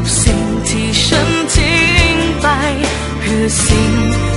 ับสิ่งที่ฉันทิ้งไปเพื่อสิ่ง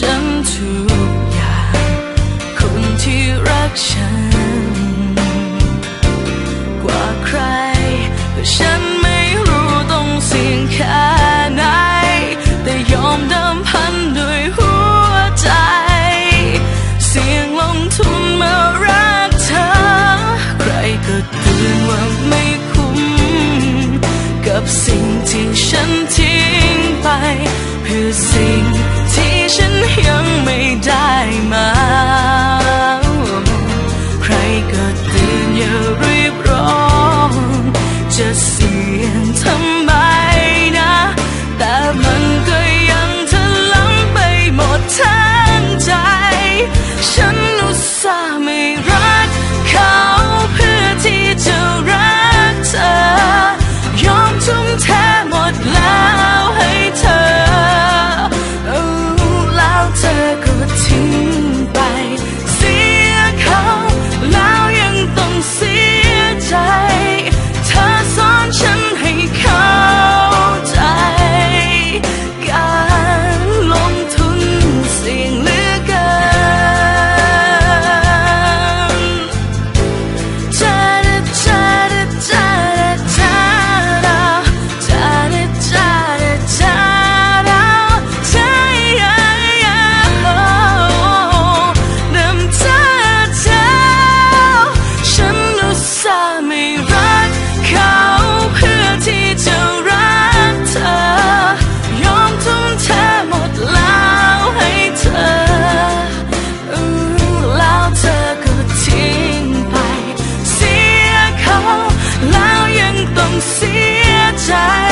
什么？ เสียใจ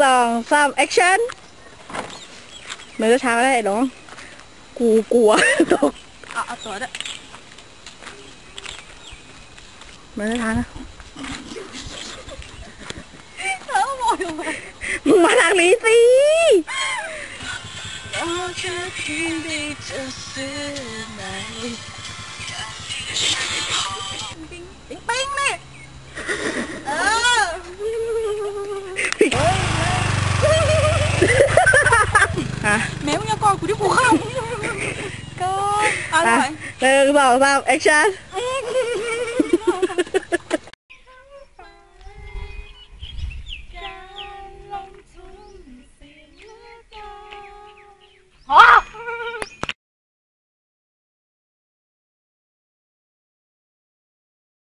สองสามแอคชั่นเมือนจะช้าได้หรอกูกลัวตกเอาตัวด้วยเมือนจะช้านะเออมองลงไปมึงมาทางนี้สิรอแค่เพียด้จอเสื้อไหน rồi. Rồi, à, bỏ vào action.